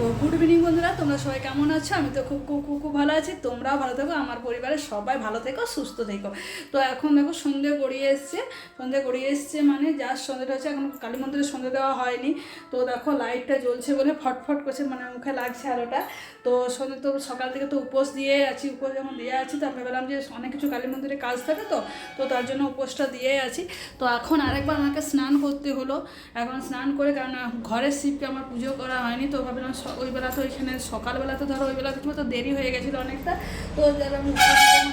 তো good evening বন্ধুরা, তোমরা সবাই কেমন আছো? আমি তো খুব খুব খুব ভালো আছি। তোমরাও ভালো থেকো, আমার পরিবারের সবাই ভালো থেকো, সুস্থ থেকো। তো এখন দেখো, সন্ধে গড়িয়ে এসছে। সন্ধে গড়িয়ে এসছে মানে যার সন্ধেটা হচ্ছে এখন কালী মন্দিরে সন্ধে দেওয়া হয়নি। তো দেখো, লাইটটা জ্বলছে বলে ফটফট করছে মানে মুখে লাগছে আলোটা। তো সন্ধে তো সকাল থেকে তো উপোস দিয়ে আছি, উপোস যখন দিয়ে আছি, তো আমি ভেবেলাম যে অনেক কিছু কালী মন্দিরে কাজ থাকে তো তো তার জন্য উপোসটা দিয়ে আছি। তো এখন আরেকবার আমাকে স্নান করতে হলো। এখন স্নান করে, কারণ ঘরের শিবকে আমার পুজো করা হয়নি, তো ভাবলাম ওই বেলা তো ওইখানে সকালবেলা তো ধরো ওই বেলা তো দেরি হয়ে গেছিল অনেকটা। তো আমি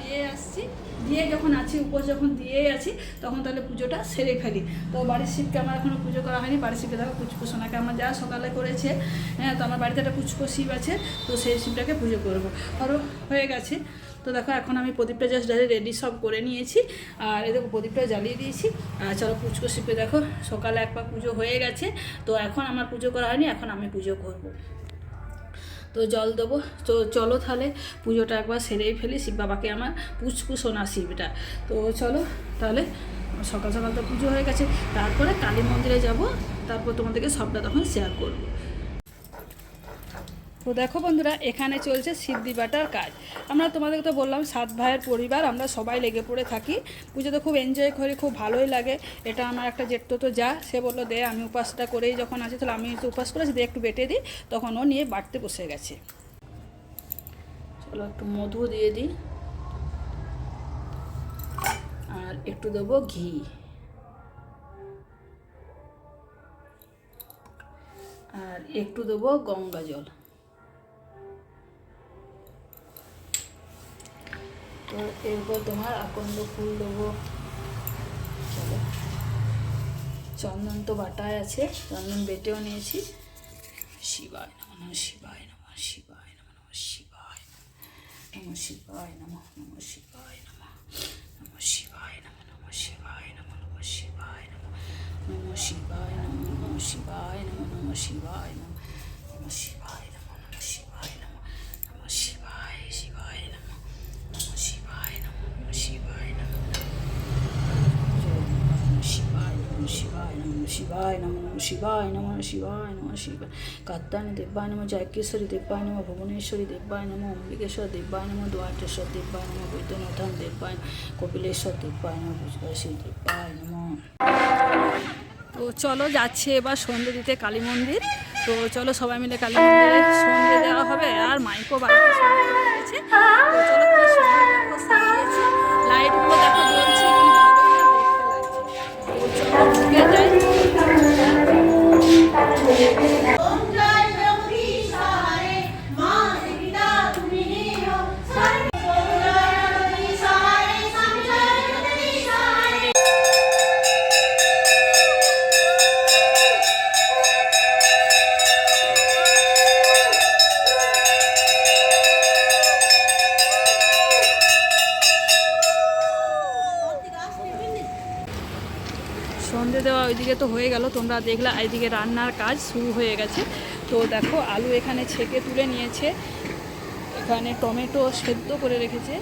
দিয়ে আসছি। দিয়ে যখন আছি, উপোস যখন দিয়ে আছি, তখন তাহলে পুজোটা সেরে ফেলি। তো বাড়ির শিবকে আমার এখনও পুজো করা হয়নি। বাড়ির শিবকে দেখো পুচকু সোনাকে আমার যা সকালে করেছে হ্যাঁ তো আমার বাড়িতে একটা পুচকো শিব আছে, তো সেই শিবটাকে পুজো করব। আরও হয়ে গেছে। তো দেখো, এখন আমি প্রদীপটা জাস্ট রেডি সব করে নিয়েছি। আর এই দেখো, প্রদীপটা জ্বালিয়ে দিয়েছি। আর চলো পুচকো শিপে দেখো, সকালে একবার পুজো হয়ে গেছে। তো এখন আমার পুজো করা হয়নি, এখন আমি পুজো করব। তো জল দেবো। তো চলো তাহলে পুজোটা একবার সেরেই ফেলি, শিব বাবাকে আমার পুচকু সোনা শিবটা। তো চলো তাহলে, সকাল সকাল তো পুজো হয়ে গেছে। তারপরে কালী মন্দিরে যাব, তারপর তোমাদেরকে সবটা তখন শেয়ার করব। তো দেখো বন্ধুরা, এখানে চলছে সিদ্ধি বাটার কাজ। আমরা তোমাদেরকে তো বললাম, সাত ভাইয়ের পরিবার, আমরা সবাই লেগে পড়ে থাকি। পুজোতে খুব এনজয় করি, খুব ভালোই লাগে। এটা আমার একটা জেঠতো তো যা, সে বলল, দে, আমি উপাসটা করেই যখন আছি, তাহলে আমি তো উপাস করেছি দিয়ে একটু বেটে দিই তখন ও নিয়ে বাড়তে বসে গেছে। চলো একটু মধু দিয়ে দিই। আর একটু দেবো ঘি। আর একটু দেবো গঙ্গা জল। তো এরপর তোমার আকন্দ ফুল দেবো চলো চন্দন তো বাটায় আছে চন্দন বেটেও নিয়েছি শিবায় নম নম শিবায় নম শিবায় নম নম শিবায় নম শিবায় নম নম শিবায় নম নম শিবায় নম নম শিবায় নম নম শিবায় নম নম শিবায় নম নম শিবায় নম নম শিবায় নম নম শিবায় নম নম শিবায় নম নম শিবায় শিবায় নম নম শিবায় নম নম শিবায় নম শিবায় নম শিবায় নম শিবায় নম শিবায় নম শিবায় কাত্তানি দেব্যায় নম জয়কেশ্বরী দেব্যায় নম ভুবনেশ্বরী দেব্যায় নম অম্বিকেশ্বর দেব্যায় নম দ্বারকেশ্বর দেব্যায় নম বৈদ্যনাথন দেব্যায় কপিলেশ্বর দেব্যায় নম ভুজবাসী দেব্যায় নম তো চলো যাচ্ছে এবার সন্ধে দিতে কালী মন্দির। তো চলো সবাই মিলে কালী মন্দিরে সন্ধে দেওয়া হবে আর মাইকও বাড়িতে সন্ধে দেওয়া হয়েছে তো চলো লাইটগুলো দেখো সন্ধে দেওয়া ওইদিকে তো হয়ে গেল। তোমরা দেখলা এইদিকে রান্নার কাজ শুরু হয়ে গেছে। তো দেখো, আলু এখানে ছেঁকে তুলে নিয়েছে। এখানে টমেটো সেদ্ধ করে রেখেছে।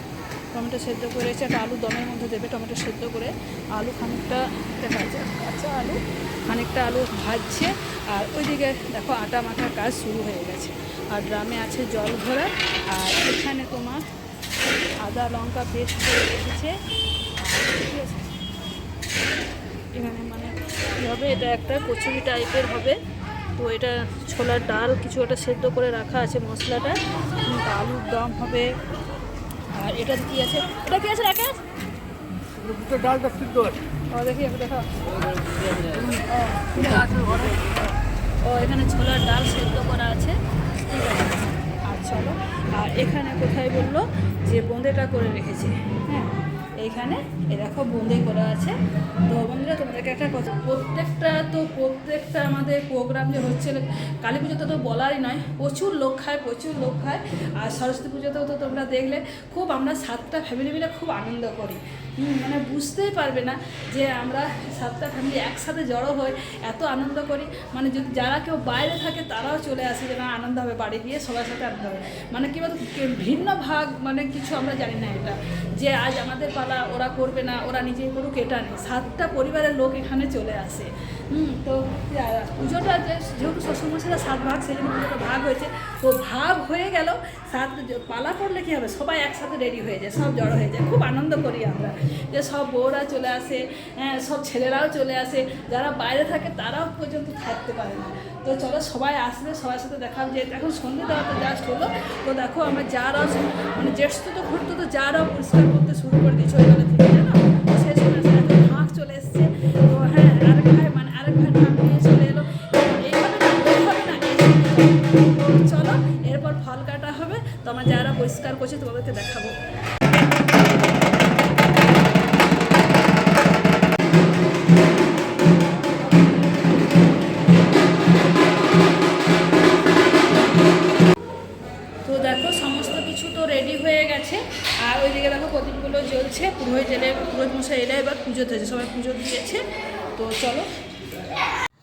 টমেটো সেদ্ধ করে রেখেছে। একটা আলু দমের মধ্যে দেবে টমেটো সেদ্ধ করে। আলু খানিকটা একটা কাঁচা কাঁচা আলু, খানিকটা আলু ভাজছে। আর ওইদিকে দেখো, আটা মাখার কাজ শুরু হয়ে গেছে। আর ড্রামে আছে জল ভরা। আর এখানে তোমার আদা লঙ্কা পেস্ট করে রেখেছে। ঠিক আছে। এখানে মানে কী হবে এটা একটা কচুরি টাইপের হবে। তো এটা ছোলার ডাল কিছু একটা সেদ্ধ করে রাখা আছে মশলাটা। আলুর দম হবে। আর এটা কি আছে? এটা কি আছে রাখা? ডালটা সিদ্ধ আছে। দেখি একটু দেখা ও এখানে ছোলার ডাল সেদ্ধ করা আছে। ঠিক আছে। আর চলো। আর এখানে কোথায় বলল যে বোঁদেটা করে রেখেছে। হ্যাঁ এইখানে এ দেখো বোঁদে করা আছে। তো বন্ধুরা, তোমাদেরকে একটা কথা প্রত্যেকটা তো প্রত্যেকটা আমাদের প্রোগ্রাম যে হচ্ছে, কালী পুজোতে তো বলারই নয়, প্রচুর লোক খায়, প্রচুর লোক খায়। আর সরস্বতী পুজোতেও তো তোমরা দেখলে, খুব আমরা সাতটা ফ্যামিলি মিলে খুব আনন্দ করি। মানে বুঝতেই পারবে না যে আমরা সাতটা ফ্যামিলি একসাথে জড়ো হই এত আনন্দ করি। মানে যদি যারা কেউ বাইরে থাকে, তারাও চলে আসে যে না আনন্দ হবে, বাড়ি গিয়ে সবার সাথে আনন্দ হবে। মানে কী বলতো ভিন্ন ভাগ মানে কিছু আমরা জানি না এটা। যে আজ আমাদের পালা ওরা করবে না ওরা নিজেই করুক এটা নেই। সাতটা পরিবারের লোক এখানে চলে আসে। হুম, তো পুজোটা যেহেতু শ্বশুরমশাইরা সাত ভাগ সেই জন্য পুজোটা ভাগ হয়েছে, তো ভাগ হয়ে গেল, সাত পালা করলে কী হবে? সবাই একসাথে রেডি হয়ে যায়, সব জড়ো হয়ে যায়, খুব আনন্দ করি আমরা। যে সব বউরা চলে আসে হ্যাঁ সব ছেলেরাও চলে আসে, যারা বাইরে থাকে তারাও পর্যন্ত থাকতে পারে না। তো চলো, সবাই আসবে, সবার সাথে দেখা যে এখন সন্ধে দেওয়া তো জাস্ট হলো, তো দেখো আমরা যারা মানে জ্যেষ্ঠ তো ঘুরতে তো যারা পরিষ্কার করতে শুরু করে দিয়েছে ওই থেকে। পরিষ্কার করছি, তোমাদেরকে দেখাবো। তো দেখো, সমস্ত কিছু তো রেডি হয়ে গেছে। আর ওইদিকে দেখো, প্রদীপগুলো জ্বলছে। পুরোহিত এলে পুরোহিত মশাই এলে এবার পুজো হয়েছে সবাই পুজো দিয়েছে। তো চলো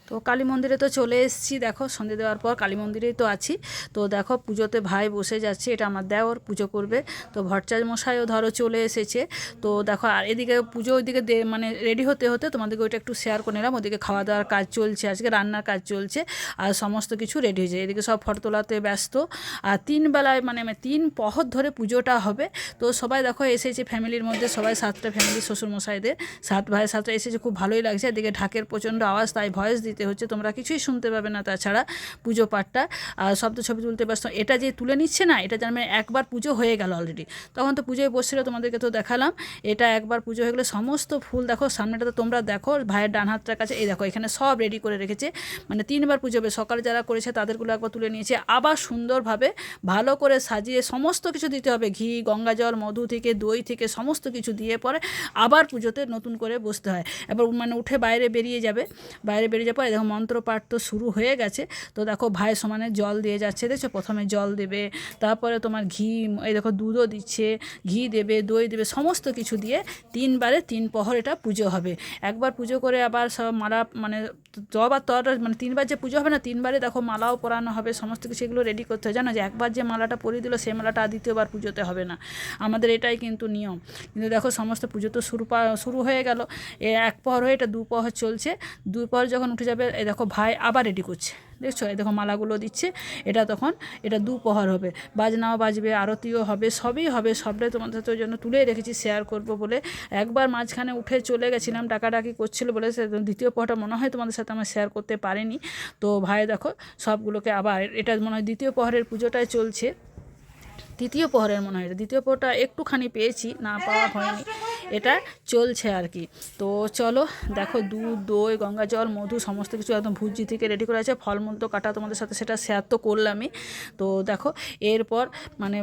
তো কালী মন্দিরে তো চলে এসেছি, দেখো সন্ধে দেওয়ার পর কালী মন্দিরেই তো আছি। তো দেখো পুজোতে ভাই বসে যাচ্ছে, এটা আমার দেওর পুজো করবে। তো ভট্টাচার্য মশাইও ধরো চলে এসেছে। তো দেখো আর এদিকে পুজো ওইদিকে মানে রেডি হতে হতে তোমাদেরকে ওইটা একটু শেয়ার করে নিলাম। ওদিকে খাওয়া দাওয়ার কাজ চলছে, আজকে রান্নার কাজ চলছে, আর সমস্ত কিছু রেডি হয়েছে। এদিকে সব ফটো তোলাতে ব্যস্ত। আর তিন বেলায় মানে তিন পহর ধরে পুজোটা হবে। তো সবাই দেখো এসেছে ফ্যামিলির মধ্যে, সবাই সাতটা ফ্যামিলি শ্বশুরমশাইদের, সাত ভাই সাতটা এসেছে, খুব ভালোই লাগছে। এদিকে ঢাকের প্রচণ্ড আওয়াজ, তাই ভয়েস দিতে হচ্ছে, তোমরা কিছুই শুনতে পাবে না তাছাড়া পুজো পাঠটা। শব্দ ছবি তুলতে ব্যস্ত, এটা যে তুলে নিচ্ছে না, এটা জানবে একবার পুজো হয়ে গেল অলরেডি তখন তো পুজোয় বসছিল, তোমাদেরকে তো দেখালাম, এটা একবার পুজো হয়ে গেলে সমস্ত ফুল দেখো, সামনেটা তো তোমরা দেখো, ভাইয়ের ডান হাতটার কাছে, এই দেখো, এখানে সব রেডি করে রেখেছে। মানে তিনবার পুজো হবে, সকালে যারা করেছে তাদেরগুলো একবার তুলে নিয়েছে। আবার সুন্দরভাবে ভালো করে সাজিয়ে সমস্ত কিছু দিতে হবে, ঘি গঙ্গা জল মধু থেকে, দই থেকে, সমস্ত কিছু দিয়ে পরে আবার পুজোতে নতুন করে বসতে হয়। এবার মানে উঠে বাইরে বেরিয়ে যাবে, বাইরে বেরিয়ে যাওয়ার পরে। দেখো মন্ত্রপাঠ তো শুরু হয়ে গেছে। তো দেখো ভাই সমানে জল দিয়ে যাচ্ছে। দেখছ? প্রথমে জল দেবে, তারপরে তোমার ঘি, এই দেখো দুধও দিচ্ছে, ঘি দেবে, দই দেবে, সমস্ত কিছু দিয়ে তিনবারে তিন প্রহর এটা পুজো হবে। একবার পুজো করে আবার সব মালা মানে যবার তর মানে তিনবার যে পুজো হবে না, তিনবারে দেখো মালাও পরানো হবে, সমস্ত কিছু এগুলো রেডি করতে হয় জানো যে একবার যে মালাটা পরিয়ে দিল, সেই মালাটা আর দ্বিতীয়বার পুজোতে হবে না। আমাদের এটাই কিন্তু নিয়ম। কিন্তু দেখো সমস্ত পুজো তো শুরু শুরু হয়ে গেল। এ এক পহর হয়ে এটা দু পহর চলছে। দুই পহর যখন উঠে যাবে এই দেখো ভাই আবার রেডি করছে। দেখছ? এই দেখো মালাগুলো দিচ্ছে। এটা তখন, এটা দুপহর হবে। বাজনাও বাজবে, আরতিও হবে, সবই হবে। সবটাই তোমাদের তো জন্য তুলেই রেখেছি শেয়ার করব বলে। একবার মাঝখানে উঠে চলে গেছিলাম, ডাকাডাকি করছিল বলে, সে দ্বিতীয় পহরটা মনে হয় তোমাদের সাথে আমার শেয়ার করতে পারিনি। তো ভাই দেখো, সবগুলোকে আবার, এটা মনে হয় দ্বিতীয় পহরের পুজোটাই চলছে। তৃতীয় প্রহরের মনে হয়। দ্বিতীয় প্রহরটা একটুখানি পেয়েছি, না পাওয়া হয়নি। এটা চলছে আর কি। তো চলো, দেখো দুধ, দই, গঙ্গা জল, মধু সমস্ত কিছু একদম ভুজি থেকে রেডি করে আছে। ফলমূল তো কাটা তোমাদের সাথে সেটা শেয়ার তো করলামই। তো দেখো, এরপর মানে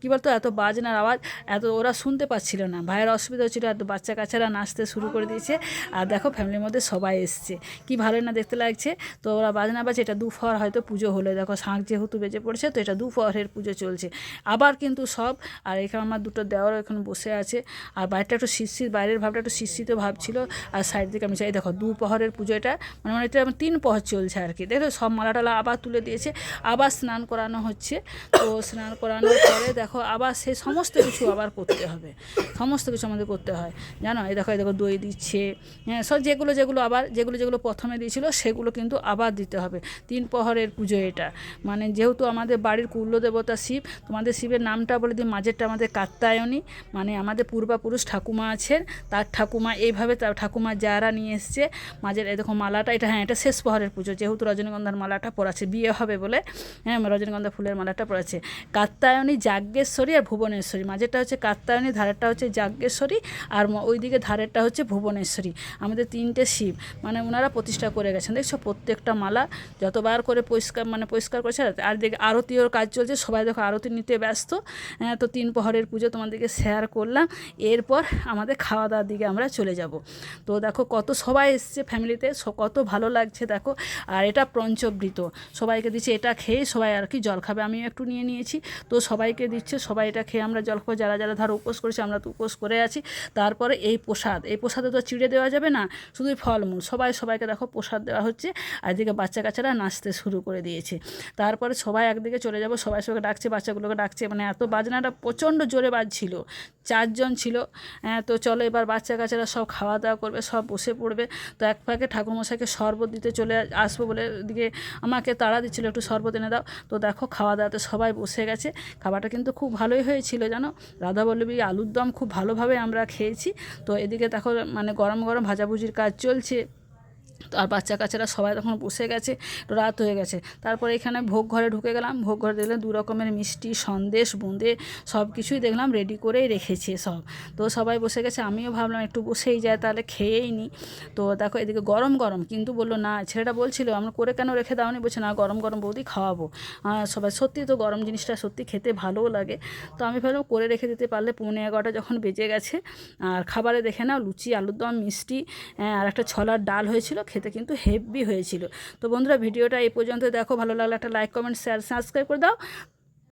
কী বলতো, এত বাজনার আওয়াজ, এত ওরা শুনতে পাচ্ছিল না। ভাইয়ের অসুবিধা হচ্ছিল, এত বাচ্চা কাচ্চারা নাচতে শুরু করে দিয়েছে। আর দেখো ফ্যামিলির মধ্যে সবাই এসছে। কি ভালো না দেখতে লাগছে। তো ওরা বাজনা বাজে এটা দুফর হয়তো পুজো হলে। দেখো, শাঁখ যেহেতু বেজে পড়ছে, তো এটা দুফরের পুজো চলছে। আবার কিন্তু সব, আর এখানে আমার দুটো দেওয়ার এখানে বসে আছে। আর বাইরটা একটু শিরশির, বাইরের ভাবটা একটু শিরশিত ভাব ছিল। আর সাইড থেকে আমি চাই দেখো, দু প্রহরের পুজো এটা মানে মানে এটা তিন প্রহর চলছে আর কি। দেখো, সব মালা টালা আবার তুলে দিয়েছে, আবার স্নান করানো হচ্ছে। তো স্নান করানোর পরে দেখো, আবার সে সমস্ত কিছু আবার করতে হবে। সমস্ত কিছু আমাদের করতে হয়। জানো? এই দেখো এই দেখো, দই দিচ্ছে হ্যাঁ সব যেগুলো যেগুলো আবার, যেগুলো যেগুলো প্রথমে দিয়েছিল, সেগুলো কিন্তু আবার দিতে হবে। তিন প্রহরের পুজো এটা। মানে যেহেতু আমাদের বাড়ির কুল্য দেবতা শিব, তোমাদের শিবের নামটা বলে দিই, মাঝেরটা আমাদের কাত্তায়নী মানে আমাদের পূর্বাপুরুষ ঠাকুমা আছেন তার ঠাকুমা এইভাবে তার ঠাকুমা যারা নিয়ে এসছে মাঝের দেখো মালাটা এটা হ্যাঁ এটা শেষ প্রহরের পুজো যেহেতু রজনীগন্ধার মালাটা পড়াচ্ছে বিয়ে হবে বলে হ্যাঁ রজনীগন্ধা ফুলের মালাটা পড়াচ্ছে কাত্তায়নী যাজ্ঞেশ্বরী আর ভুবনেশ্বরী মাঝেরটা হচ্ছে কাত্তায়নী ধারেরটা হচ্ছে যাজ্ঞেশ্বরী আর ম- ওইদিকে ধারেরটা হচ্ছে ভুবনেশ্বরী। আমাদের তিনটে শিব মানে ওনারা প্রতিষ্ঠা করে গেছেন দেখছ? প্রত্যেকটা মালা যতবার করে পরিষ্কার মানে পরিষ্কার করেছে আর দিকে আরতির কাজ চলছে সবাই দেখো আরতি নিতে ব্যস্ত। হ্যাঁ, তো তিন প্রহরের পুজো তোমাদেরকে শেয়ার করলাম। এরপর আমাদের খাওয়া দাওয়ার দিকে আমরা চলে যাব। তো দেখো কত সবাই এসছে ফ্যামিলিতে কত ভালো লাগছে দেখো। আর এটা পঞ্চবৃত, সবাইকে দিচ্ছে এটা খেয়ে সবাই আর কি জল খাবে। আমিও একটু নিয়ে নিয়েছি। তো সবাইকে দিচ্ছে, সবাই এটা খেয়ে আমরা জল খাব। যারা যারা ধরো উপোস করেছি, আমরা তো উপোস করে আছি। তারপরে এই প্রসাদ, এই প্রসাদে তো চিড়ে দেওয়া যাবে না শুধুই ফলমূল। সবাই, সবাইকে দেখো প্রসাদ দেওয়া হচ্ছে। আর এদিকে বাচ্চা কাচ্চারা নাচতে শুরু করে দিয়েছে। তারপরে সবাই একদিকে চলে যাব, সবাই সবাই ডাকছে, বাচ্চাগুলোকে ডাকছে। মানে এত বাজনাটা প্রচণ্ড জোরে বাজছিল। চারজন ছিল। তো চলো এবার বাচ্চা কাচ্চারা সব খাওয়া দাওয়া করবে, সব বসে পড়বে। তো এক ফাঁকে ঠাকুরমশাইকে শরবত দিতে চলে আসব বলে দিকে আমাকে তাড়া দিচ্ছিল, একটু শরবত এনে দাও। তো দেখো খাওয়া দাওয়াতে সবাই বসে গেছে। খাবারটা কিন্তু খুব ভালোই হয়েছিল, জানো? রাধাবল্লভী আলুর দম খুব ভালোভাবে আমরা খেয়েছি। তো এদিকে দেখো মানে গরম গরম ভাজাভুজির কাজ চলছে। তো আর বাচ্চা কাচ্চারা সবাই তখন বসে গেছে, রাত হয়ে গেছে। তারপরে এখানে ভোগ ঘরে ঢুকে গেলাম, ভোগ ঘরে দেখলাম দু রকমের মিষ্টি, সন্দেশ, বোঁদে, সব কিছুই দেখলাম রেডি করেই রেখেছে সব। তো সবাই বসে গেছে, আমিও ভাবলাম একটু বসেই যায় তাহলে খেয়েই নিই। তো দেখো এদিকে গরম গরম, কিন্তু বলল, না, ছেলেটা বলছিল, আমরা করে কেন রেখে দাওনি? বলছে, না, গরম গরম বৌদি খাওয়াবো। সবাই সত্যি তো গরম জিনিসটা সত্যি খেতে ভালোও লাগে। তো আমি ভাবলাম করে রেখে দিতে পারলে পৌনে এগারোটা যখন বেজে গেছে, আর খাবারে দেখে নাও, লুচি আলুর দম মিষ্টি আর একটা ছলার ডাল হয়েছিল খেতে কিন্তু হেভি হয়েছিল। তো বন্ধুরা, ভিডিওটা এই পর্যন্ত। দেখো, ভালো লাগলে একটা লাইক কমেন্ট শেয়ার সাবস্ক্রাইব করে দাও।